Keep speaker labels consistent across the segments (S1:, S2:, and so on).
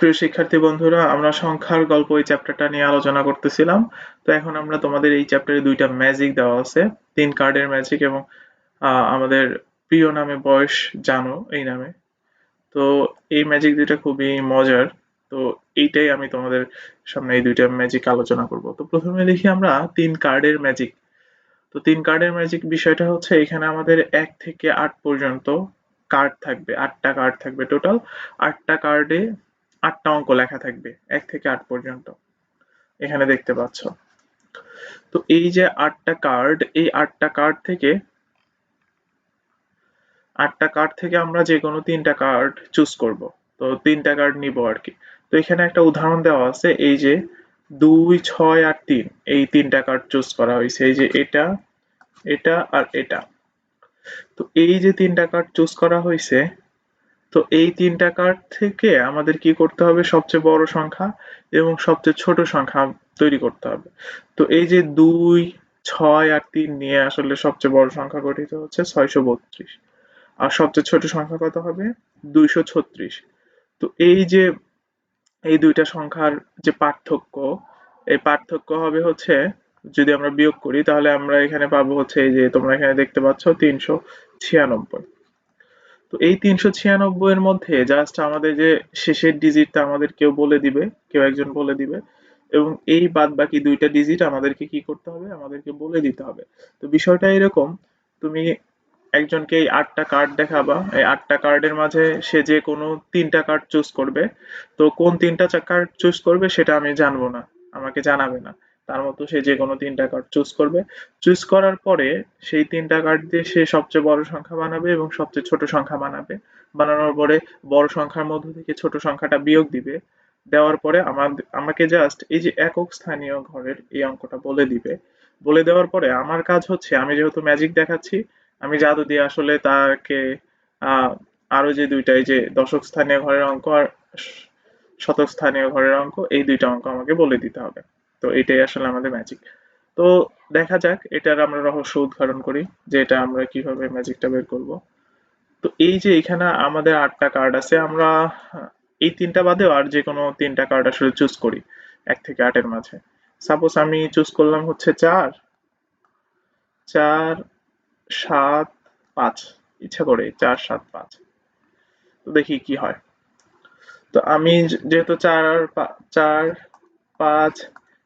S1: প্রিয় শিক্ষার্থী বন্ধুরা, আমরা সংখ্যার গল্প এই চ্যাপ্টারটা নিয়ে আলোচনা করতেছিলাম। তো এখন আমরা তোমাদের এই চ্যাপ্টারে দুইটা ম্যাজিক দেওয়া আছে। তিন কার্ডের ম্যাজিক এবং আমাদের প্রিয় নামে বয়স জানো এই নামে। তো এই ম্যাজিক দুইটা খুবই মজার। তো এইটাই আমি তোমাদের সামনে এই দুইটা ম্যাজিক আলোচনা করব। তো প্রথমে দেখি আমরা তিন কার্ডের ম্যাজিক তো তিন কার্ডের ম্যাজিক বিষয়টা হচ্ছে এখানে আমাদের এক থেকে আট পর্যন্ত কার্ড থাকবে। আটটা কার্ড থাকবে টোটাল আটটা কার্ডে আটটা অঙ্ক লেখা থাকবে, এক থেকে আট পর্যন্ত। এখানে দেখতে পাচ্ছ। তো এই যে আটটা কার্ড এই আটটা কার্ড থেকে, আটটা কার্ড থেকে আমরা যে কোনো তিনটা কার্ড চুজ করব। তো তিনটা কার্ড নিব আর কি। তো এখানে একটা উদাহরণ দেওয়া আছে, এই যে দুই, ছয় আর তিন, এই তিনটা কার্ড চুজ করা হয়েছে। এই যে এটা এটা আর এটা। তো এই যে তিনটা কার্ড চুজ করা হয়েছে তো এই তিনটা কার্ড থেকে আমাদের কি করতে হবে? সবচেয়ে বড় সংখ্যা এবং সবচেয়ে ছোট সংখ্যা তৈরি করতে হবে। তো এই যে দুই, ছয় আর তিন নিয়ে আসলে সবচেয়ে বড় সংখ্যা গঠিত হচ্ছে ছয়শো বত্রিশ। আর সবচেয়ে ছোট সংখ্যা কত হবে? দুইশো ছত্রিশ। তো এই যে, এই দুইটা সংখ্যার যে পার্থক্য, এই পার্থক্য হবে হচ্ছে, যদি আমরা বিয়োগ করি তাহলে আমরা এখানে পাবো হচ্ছে এই যে তোমরা এখানে দেখতে পাচ্ছ তিনশো ছিয়ানব্বই। তো এই তিনশো ছিয়ানব্বই এর মধ্যে জাস্ট আমাদের যে শেষের ডিজিটটা আমাদের কেউ বলে দিবে, কেউ একজন বলে দিবে, এবং এই বাদ বাকি দুইটা ডিজিট আমাদেরকে কি করতে হবে? আমাদেরকে বলে দিতে হবে। তো বিষয়টা এরকম, তুমি একজনকে এই আটটা কার্ড দেখাবা, এই আটটা কার্ডের মাঝে সে যে কোনো তিনটা কার্ড চুজ করবে। তো কোন তিনটা কার্ড চুজ করবে সেটা আমি জানব না, আমাকে জানাবে না। তার মতো সে যে কোনো তিনটা কার্ড চুজ করবে। চুজ করার পরে সেই তিনটা কার্ড দিয়ে সে সবচেয়ে বড় সংখ্যা বানাবে এবং সবচেয়ে ছোট সংখ্যা বানাবে। বানানোর পরে বড় সংখ্যার মধ্য থেকে ছোট সংখ্যাটা বিয়োগ দিবে। দেওয়ার পরে আমাদের আমাকে জাস্ট এই যে একক স্থানীয় ঘরের এই অঙ্কটা বলে দিবে। বলে দেওয়ার পরে আমার কাজ হচ্ছে, আমি যেহেতু ম্যাজিক দেখাচ্ছি, আমি জাদু দিয়ে আসলে তাকে আরও যে দুইটা এই যে দশক স্থানীয় ঘরের অঙ্ক আর শতক স্থানীয় ঘরের অঙ্ক, এই দুইটা অঙ্ক আমাকে বলে দিতে হবে। তো এটাই আসলে আমাদের ম্যাজিক তো দেখা যাক, এটার আমরা রহস্য উদ্ঘাটন করি, যে এটা আমরা কীভাবে ম্যাজিকটা বের করব। তো এই যে এখানে আমাদের আটটা কার্ড আছে, আমরা এই তিনটা বাদেও আর যে কোনো তিনটা কার্ড আসলে চুজ করি, এক থেকে আটের মাঝে। সাপোজ আমি চুজ করলাম হচ্ছে চার চার, সাত, পাঁচ, ইচ্ছা করে চার, সাত, পাঁচ। তো দেখি কি হয়। তো আমি যেহেতু চার চার, পাঁচ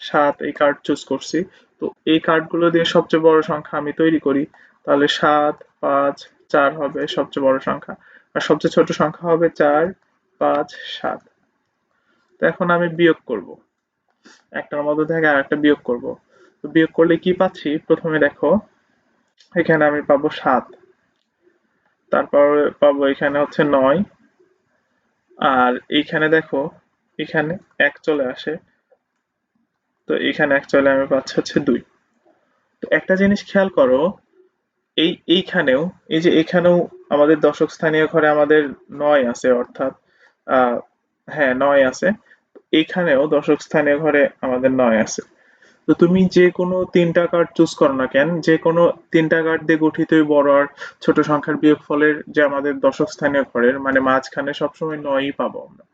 S1: সাত এই কার্ড চুজ করছি। তো এই কার্ডগুলো দিয়ে সবচেয়ে বড় সংখ্যা আমি তৈরি করি, তাহলে সাত, পাঁচ, চার হবে সবচেয়ে বড় সংখ্যা। আর সবচেয়ে ছোট সংখ্যা হবে চার, পাঁচ, সাত। তো এখন আমি বিয়োগ করব। একটার মধ্যে থেকে আর একটা বিয়োগ করব। তো বিয়োগ করলে কি পাচ্ছি? প্রথমে দেখো, এখানে আমি পাবো সাত। তারপর পাবো এখানে হচ্ছে নয়। আর এইখানে দেখো, এখানে এক চলে আসে। তো এখানে অ্যাকচুয়ালি আমি পাচ্ছি হচ্ছে দুই। তো একটা জিনিস খেয়াল করো, এই এইখানেও, এই যে এখানেও আমাদের দশক স্থানীয় ঘরে আমাদের নয় আছে অর্থাৎ হ্যাঁ নয় আছে। এখানেও দশক স্থানীয় ঘরে আমাদের নয় আছে। তো তুমি যে কোনো তিনটা কার্ড চুজ করো না কেন, যে কোনো তিনটা কার্ড দিয়ে গঠিত বড় আর ছোট সংখ্যার বিয়োগফলের যে আমাদের দশক স্থানীয় ঘরের মানে মাঝখানে সবসময় নয়ই পাবো আমরা।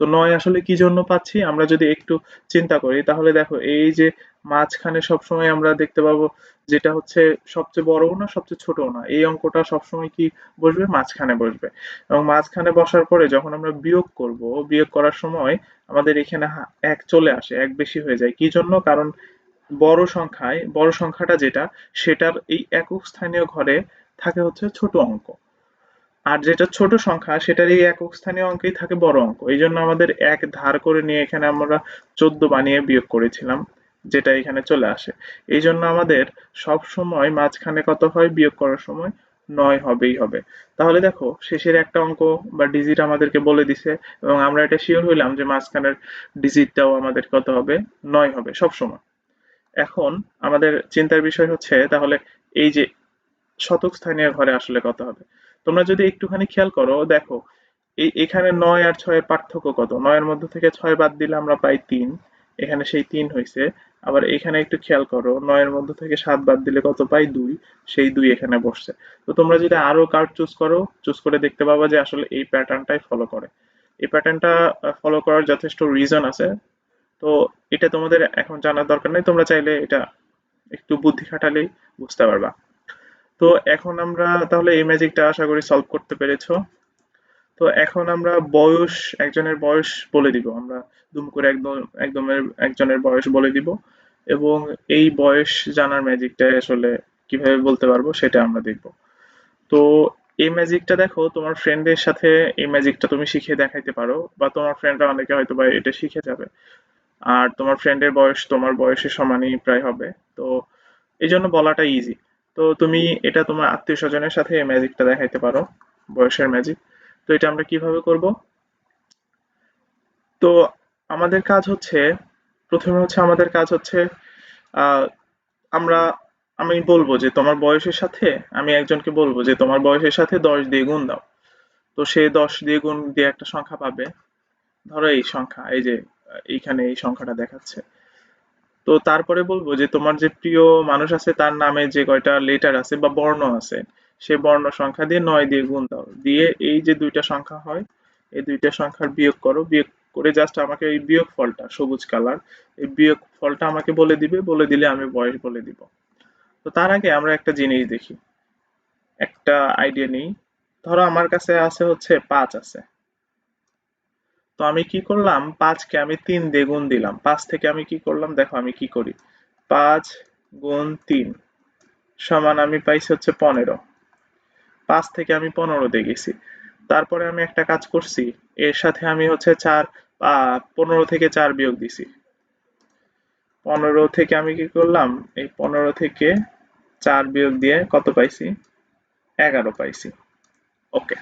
S1: তো নয় আসলে কি জন্য পাচ্ছি? আমরা যদি একটু চিন্তা করি, তাহলে দেখো, এই যে মাঝখানে সবসময় আমরা দেখতে পাবো যেটা হচ্ছে সবচেয়ে বড়ও না, সবচেয়ে ছোটও না। এই অঙ্কটা সবসময় কি বসবে? মাঝখানে বসবে। এবং মাঝখানে বসার পরে যখন আমরা বিয়োগ করব, বিয়োগ করার সময় আমাদের এখানে এক চলে আসে, এক বেশি হয়ে যায়। কি জন্য? কারণ বড় সংখ্যায়, বড় সংখ্যাটা যেটা, সেটার এই একক স্থানীয় ঘরে থাকে হচ্ছে ছোট অঙ্ক। আর যেটা ছোট সংখ্যা সেটার এই একক স্থানীয় অঙ্কেই থাকে বড় অঙ্ক। এই জন্য আমাদের এক ধার করে নিয়ে এখানে আমরা চোদ্দ বানিয়ে বিয়োগ করেছিলাম, যেটা এখানে চলে আসে। এই জন্য আমাদের সব সময় মাঝখানে কত হয়? বিয়োগ করার সময় নয় হবেই হবে। তাহলে দেখো, শেষের একটা অঙ্ক বা ডিজিট আমাদেরকে বলে দিছে, এবং আমরা এটা শিওর হইলাম যে মাঝখানের ডিজিটটাও আমাদের কত হবে? নয় হবে, সব সময়। এখন আমাদের চিন্তার বিষয় হচ্ছে, তাহলে এই যে শতক স্থানীয় ঘরে আসলে কত হবে? তোমরা যদি একটুখানি খেয়াল করো, দেখো, এই এখানে নয় আর ছয়ের পার্থক্য কত? নয়ের মধ্যে থেকে ছয় বাদ দিলে আমরা পাই তিন, এখানে সেই তিন হয়েছে আবার এখানে একটু খেয়াল করো, নয়ের মধ্যে থেকে সাত বাদ দিলে কত পাই দুই? সেই দুই এখানে বসছে। তো তোমরা যদি আরও কার্ড চুজ করো চুজ করে দেখতে পাবা যে আসলে এই প্যাটার্নটাই ফলো করে। এই প্যাটার্নটা ফলো করার যথেষ্ট রিজন আছে। তো এটা তোমাদের এখন জানার দরকার নেই। তোমরা চাইলে এটা একটু বুদ্ধি খাটালেই বুঝতে পারবা। তো এখন আমরা তাহলে এই ম্যাজিকটা আশা করি সলভ করতে পেরেছ। তো এখন আমরা বয়স, একজনের বয়স বলে দিব। আমরা দুম করে একদম, একদমের একজনের বয়স বলে দিব। এবং এই বয়স জানার ম্যাজিকটা আসলে কীভাবে বলতে পারব সেটা আমরা দেখব। তো এই ম্যাজিকটা দেখো, তোমার ফ্রেন্ডের সাথে এই ম্যাজিকটা তুমি শিখে দেখাইতে পারো। বা তোমার ফ্রেন্ডরা অনেকে হয়তো বা এটা শিখে যাবে। আর তোমার ফ্রেন্ডের বয়স তোমার বয়সের সমানই প্রায় হবে। তো এই জন্য বলাটা ইজি তো তুমি এটা তোমার আত্মীয় স্বজনের সাথে এই ম্যাজিকটা দেখাইতে পারো, বয়সের ম্যাজিক তো এটা আমরা কীভাবে করব? তো আমাদের কাজ হচ্ছে, প্রথমে হচ্ছে আমাদের কাজ হচ্ছে আমরা, আমি বলব যে তোমার বয়সের সাথে, আমি একজনকে বলব যে তোমার বয়সের সাথে দশ দিয়ে গুণ দাও। তো সে দশ দিয়ে গুণ দিয়ে একটা সংখ্যা পাবে। ধরো এই সংখ্যা, এই যে এইখানে এই সংখ্যাটা দেখাচ্ছে। তো তারপরে বলব যে তোমার যে প্রিয় মানুষ আছে, তার নামে যে কয়টা লেটার আছে বা বর্ণ আছে, সে বর্ণ সংখ্যা দিয়ে নয় দিয়ে গুণ দাও। দিয়ে এই যে দুইটা সংখ্যা হয়, এই দুইটা সংখ্যার বিয়োগ করো। বিয়োগ করে জাস্ট আমাকে এই বিয়োগ ফলটা, সবুজ কালার এই বিয়োগ ফলটা আমাকে বলে দিবে। বলে দিলে আমি বয়স বলে দিব। তো তার আগে আমরা একটা জিনিস দেখি। একটা আইডিয়া নেই। ধরো আমার কাছে আছে হচ্ছে পাঁচ আছে। তো আমি কি করলাম? পাঁচকে আমি তিন দিয়ে গুণ দিলাম। পাঁচ থেকে আমি কি করলাম? দেখো আমি কি করি। পাঁচ গুণ তিন সমান আমি পাইছি হচ্ছে পনেরো। পাঁচ থেকে আমি পনেরো দিয়ে গেছি। তারপরে আমি একটা কাজ করছি। এর সাথে আমি হচ্ছে চার পনেরো থেকে চার বিয়োগ দিছি। পনেরো থেকে আমি কি করলাম? এই পনেরো থেকে চার বিয়োগ দিয়ে কত পাইছি? এগারো পাইছি। ওকে।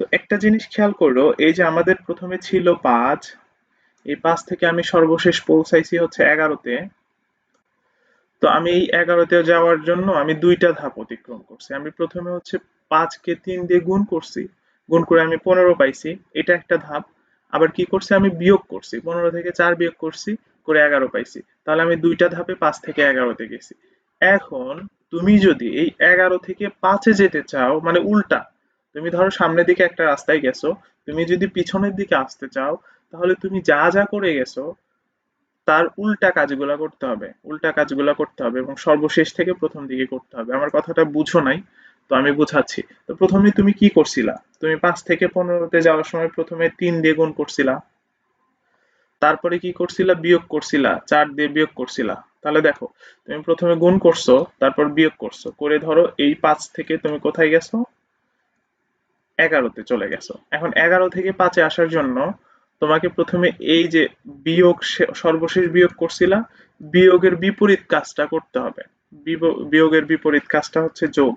S1: তো একটা জিনিস খেয়াল করো, এই যে আমাদের প্রথমে ছিল পাঁচ, এই পাঁচ থেকে আমি সর্বশেষ পৌঁছাইছি হচ্ছে এগারোতে। তো আমি এই এগারোতে যাওয়ার জন্য আমি দুইটা ধাপ অতিক্রম করছি। আমি প্রথমে হচ্ছে পাঁচকে তিন দিয়ে গুণ করছি, গুণ করে আমি পনেরো পাইছি, এটা একটা ধাপ। আবার কি করছি? আমি বিয়োগ করছি, পনেরো থেকে চার বিয়োগ করছি, করে এগারো পাইছি। তাহলে আমি দুইটা ধাপে পাঁচ থেকে এগারোতে গেছি। এখন তুমি যদি এই এগারো থেকে পাঁচে যেতে চাও মানে উল্টা তুমি ধরো সামনের দিকে একটা রাস্তায় গেছো, তুমি যদি পিছনের দিকে আসতে চাও, তাহলে তুমি যা যা করে গেছো, তার উল্টা কাজগুলা করতে হবে, উল্টা কাজগুলা করতে হবে এবং সর্বশেষ থেকে প্রথম দিকে করতে হবে। আমার কথাটা বুঝো নাই, তো আমি বুঝাচ্ছি। তো প্রথমে তুমি কি করছিলা? তুমি পাঁচ থেকে পনেরোতে যাওয়ার সময় প্রথমে তিন দিয়ে গুণ করছিলা, তারপরে কি করছিলা? বিয়োগ করছিলা, চার দিয়ে বিয়োগ করছিলা। তাহলে দেখো, তুমি প্রথমে গুণ করছ, তারপর বিয়োগ করছ। করে ধরো এই পাঁচ থেকে তুমি কোথায় গেছো? এগারোতে চলে গেছো। এখন এগারো থেকে পাঁচে আসার জন্য তোমাকে প্রথমে এই যে বিয়োগ সর্বশেষ বিয়োগ করছিলা, বিয়োগের বিপরীত কাজটা করতে হবে। বিয়োগের বিপরীত কাজটা হচ্ছে যোগ।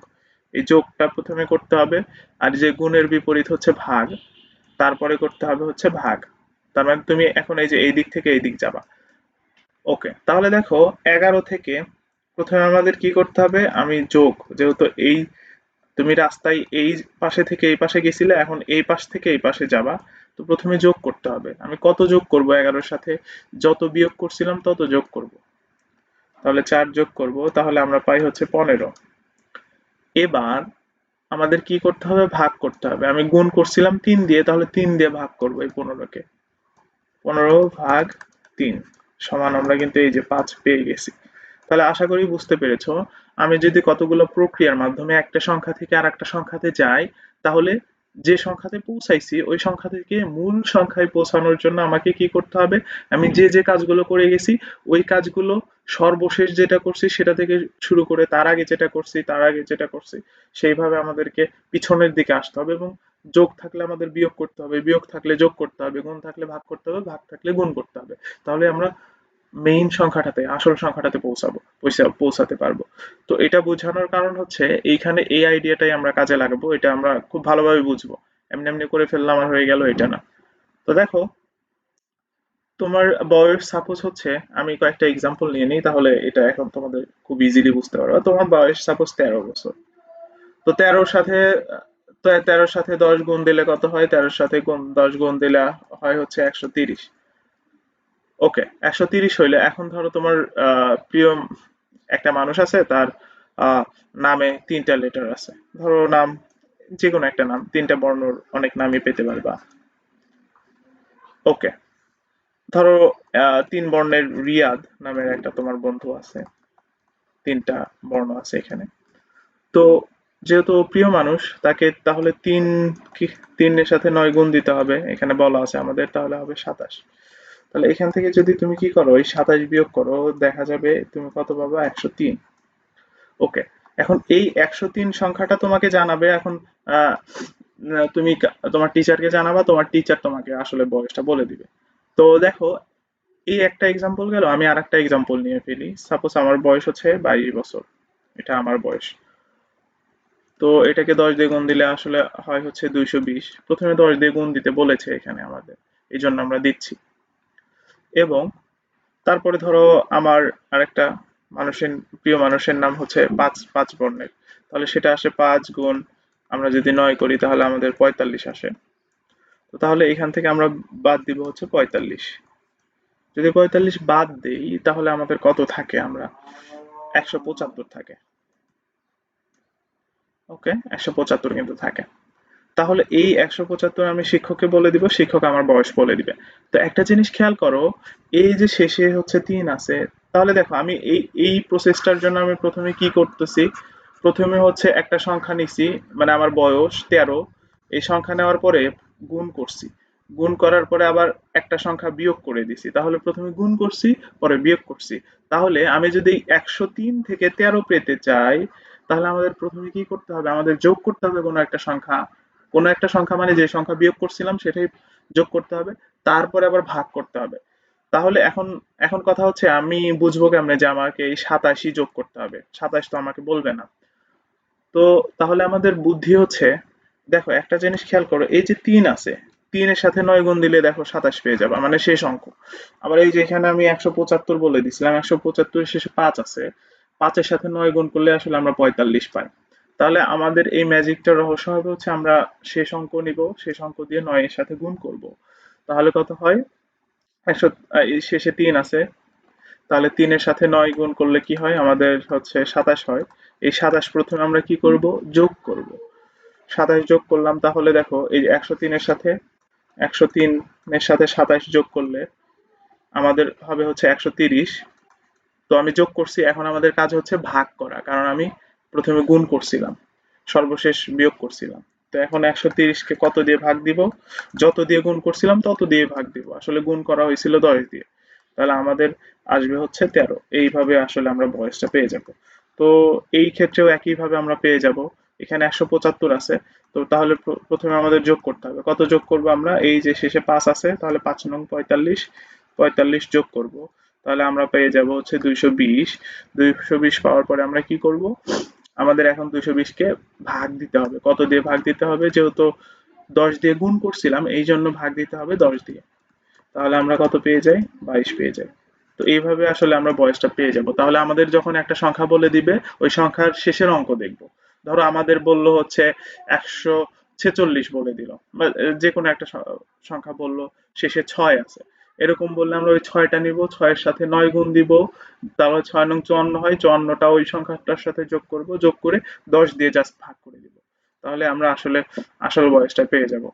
S1: এই যোগটা প্রথমে করতে হবে, আর যে গুণের বিপরীত হচ্ছে ভাগ, তারপরে করতে হবে হচ্ছে ভাগ। তার মানে তুমি এখন এই যে এই দিক থেকে এই দিক যাবা। ওকে, তাহলে দেখো এগারো থেকে প্রথমে আমাদের কি করতে হবে, আমি যোগ, যেহেতু এই তুমি রাস্তায় এই পাশে থেকে এই পাশে গেছিলে, এখন এই পাশ থেকে এই পাশে যাবা। তো প্রথমে যোগ করতে হবে। আমি কত যোগ করব এগারোর সাথে? যত বিয়োগ করছিলাম তত যোগ করব। তাহলে চার যোগ করব, তাহলে আমরা পাই হচ্ছে পনেরো। এবার আমাদের কি করতে হবে? ভাগ করতে হবে। আমি গুণ করছিলাম তিন দিয়ে, তাহলে তিন দিয়ে ভাগ করব এই পনেরোকে। পনেরো ভাগ তিন। সমান আমরা কিন্তু এই যে পাঁচ পেয়ে গেছি। তাহলে আশা করি বুঝতে পেরেছ। আমি যদি কতগুলো প্রক্রিয়ার মাধ্যমে একটা সংখ্যা থেকে আর একটা সংখ্যাতে যাই, তাহলে যে সংখ্যাতে পৌঁছাইছি, ওই সংখ্যা থেকে মূল সংখ্যায় পৌঁছানোর জন্য আমাকে কি করতে হবে? আমি যে যে কাজগুলো করে গেছি, ওই কাজগুলো সর্বশেষ যেটা করছি সেটা থেকে শুরু করে তার আগে যেটা করছি, তার আগে যেটা করছি, সেইভাবে আমাদেরকে পিছনের দিকে আসতে হবে এবং যোগ থাকলে আমাদের বিয়োগ করতে হবে, বিয়োগ থাকলে যোগ করতে হবে, গুণ থাকলে ভাগ করতে হবে, ভাগ থাকলে গুণ করতে হবে। তাহলে আমরা মেইন সংখ্যাটাতে, আসল সংখ্যাটাতে পৌঁছাবো পৌঁছাতে পারব। তো এটা বোঝানোর কারণ হচ্ছে, এইখানে এই আইডিয়াটাই আমরা কাজে লাগাবো, এটা আমরা খুব ভালোভাবে বুঝব। এমনি এমনি করে ফেললাম আর হয়ে গেল এটা না। তো দেখো, তোমার বয়স সাপোজ হচ্ছে, আমি কয়েকটা এক্সাম্পল নিয়ে নিই, তাহলে এটা এখন তোমাদের খুব ইজিলি বুঝতে পারবে তোমার বয়স সাপোজ তেরো বছর। তো তেরোর সাথে, তো, তেরোর সাথে দশ গুণ দিলে কত হয়? তেরোর সাথে গুণ, দশ গুণ দিলে হয় হচ্ছে একশো তিরিশ। ওকে একশো তিরিশ হইলে এখন ধরো তোমার প্রিয় একটা মানুষ আছে, তার নামে তিনটা লেটার আছে। ধরো নাম যে কোনো একটা নাম, তিনটা বর্ণর অনেক নামই পেতে পারবা। ওকে ধরো তিন বর্ণের রিয়াদ নামের একটা তোমার বন্ধু আছে। তিনটা বর্ণ আছে এখানে। তো, যেহেতু প্রিয় মানুষ, তাকে তাহলে তিন কি, তিনের সাথে নয় গুণ দিতে হবে। এখানে বলা আছে আমাদের, তাহলে হবে সাতাশ। তাহলে এখান থেকে যদি তুমি কি করো, এই সাতাশ বিয়োগ করো, দেখা যাবে তুমি কত পাবা? একশো তিন। ওকে, এখন এই একশো তিন সংখ্যাটা তোমাকে জানাবে, এখন তুমি তোমার টিচারকে জানাবা, তোমার টিচার তোমাকে আসলে বয়সটা বলে দিবে। তো দেখো, এই একটা এক্সাম্পল গেল, আমি আর একটা এক্সাম্পল নিয়ে ফেলি। সাপোজ আমার বয়স হচ্ছে বাইশ বছর, এটা আমার বয়স। তো এটাকে দশ দিয়ে গুণ দিলে আসলে হয় হচ্ছে দুইশো বিশ। প্রথমে দশ দিয়ে গুণ দিতে বলেছে এখানে আমাদের, এই জন্য আমরা দিচ্ছি। এবং তারপরে ধরো আমার আরেকটা মানুষের, প্রিয় মানুষের নাম হচ্ছে পাঁচ পাঁচ বর্ণের। তাহলে সেটা আসে পাঁচ গুণ, আমরা যদি নয় করি তাহলে আমাদের পঁয়তাল্লিশ আসে। তো তাহলে এখান থেকে আমরা বাদ দিব হচ্ছে পঁয়তাল্লিশ। যদি পঁয়তাল্লিশ বাদ দেই, তাহলে আমাদের কত থাকে আমরা? একশো পঁচাত্তর থাকে। ওকে, একশো পঁচাত্তর কিন্তু থাকে। তাহলে এই একশো পঁচাত্তর আমি শিক্ষককে বলে দিব, শিক্ষক আমার বয়স বলে দিবে। তো একটা জিনিস খেয়াল করো, এই যে শেষে হচ্ছে তিন আছে, তাহলে দেখো আমি এই এই প্রসেসটার জন্য আমি প্রথমে কি করতেছি, প্রথমে হচ্ছে একটা সংখ্যা নিছি মানে আমার বয়স তেরো, এই সংখ্যা নেওয়ার পরে গুণ করছি। গুণ করার পরে আবার একটা সংখ্যা বিয়োগ করে দিছি, তাহলে প্রথমে গুণ করছি, পরে বিয়োগ করছি। তাহলে আমি যদি একশো তিন থেকে তেরো পেতে চাই, তাহলে আমাদের প্রথমে কি করতে হবে? আমাদের যোগ করতে হবে কোনো একটা সংখ্যা। কোনো একটা সংখ্যা মানে যে সংখ্যা বিয়োগ করছিলাম সেটাই যোগ করতে হবে, তারপরে আবার ভাগ করতে হবে। তাহলে এখন এখন কথা হচ্ছে আমি বুঝব কেমনে যে আমাকে এই সাতাশি যোগ করতে হবে। সাতাশ তো আমাকে বলবে না। তো তাহলে আমাদের বুদ্ধি হচ্ছে, দেখো একটা জিনিস খেয়াল করো, এই যে তিন আছে, তিনের সাথে নয় গুণ দিলে দেখো সাতাশ পেয়ে যাবে মানে শেষ অঙ্ক। আবার এই যে এখানে আমি একশো পঁচাত্তর বলে দিছিলাম, একশো পঁচাত্তরের শেষে পাঁচ আছে, পাঁচের সাথে নয় গুণ করলে আসলে আমরা পঁয়তাল্লিশ পাই। তাহলে আমাদের এই ম্যাজিকটার রহস্য হবে হচ্ছে আমরা শেষ অঙ্ক নিব, শেষ অঙ্ক দিয়ে নয়ের সাথে গুণ করব। তাহলে কত হয়? একশো শেষে তিন আছে। তাহলে তিনের সাথে নয় গুণ করলে কি হয়? আমাদের হচ্ছে সাতাশ হয়। এই সাতাশ প্রথমে আমরা কি করব? যোগ করব। সাতাশ যোগ করলাম, তাহলে দেখো, এই একশো তিনের সাথে, একশো তিনের সাথে সাতাশ যোগ করলে আমাদের হবে হচ্ছে একশো তিরিশ। তো আমি যোগ করছি, এখন আমাদের কাজ হচ্ছে ভাগ করা। কারণ আমি প্রথমে গুণ করছিলাম, সর্বশেষ বিয়োগ করছিলাম। তো এখন একশো তিরিশকে কত দিয়ে ভাগ দিব? যত দিয়ে গুণ করছিলাম, তত দিয়ে ভাগ দিব। আসলে গুণ করা হয়েছিল দশ দিয়ে। তাহলে আমাদের আসবে হচ্ছে তেরো। এইভাবে আসলে আমরা বয়সটা পেয়ে যাব। তো এই ক্ষেত্রেও একইভাবে আমরা পেয়ে যাব। এখানে একশো পঁচাত্তর আছে। তো তাহলে প্রথমে আমাদের যোগ করতে হবে। কত যোগ করব আমরা? এই যে শেষে পাঁচ আছে, তাহলে পাঁচ নং পঁয়তাল্লিশ পঁয়তাল্লিশ যোগ করব। তাহলে আমরা পেয়ে যাব হচ্ছে দুইশো বিশ। দুইশো বিশ পাওয়ার পরে আমরা কি করব? আমাদের এখন দুইশো বিশকে ভাগ দিতে হবে। কত দিয়ে ভাগ দিতে হবে? যেহেতু দশ দিয়ে গুণ করছিলাম, এই জন্য ভাগ দিতে হবে দশ দিয়ে। তাহলে আমরা কত পেয়ে যাই? বাইশ পেয়ে যাই। তো এইভাবে আসলে আমরা বয়সটা পেয়ে যাব। তাহলে আমাদের যখন একটা সংখ্যা বলে দিবে, ওই সংখ্যার শেষের অঙ্ক দেখব। ধরো আমাদের বলল হচ্ছে একশো ছেচল্লিশ বলে দিল, বা, যে কোনো একটা সংখ্যা বলল, শেষে ছয় আছে। এরকম বললে আমরা ওই ছয়টা নিব, ছয়ের সাথে নয় গুণ দিব, তাহলে ছয় নং চুয়ান্ন হয়, চুয়ান্নটা ওই সংখ্যাটার সাথে যোগ করব, যোগ করে দশ দিয়ে জাস্ট ভাগ করে দিব। তাহলে আমরা আসলে আসল বয়সটা পেয়ে যাব।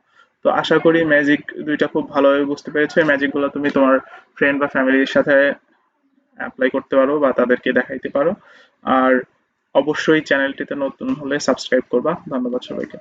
S1: তো আশা করি ম্যাজিক দুইটা খুব ভালোভাবে বুঝতে পেরেছ। এই ম্যাজিকগুলো তুমি তোমার ফ্রেন্ড বা ফ্যামিলির সাথে অ্যাপ্লাই করতে পারো বা তাদেরকে দেখাইতে পারো। আর অবশ্যই চ্যানেলটিতে নতুন হলে সাবস্ক্রাইব করবা। ধন্যবাদ সবাইকে।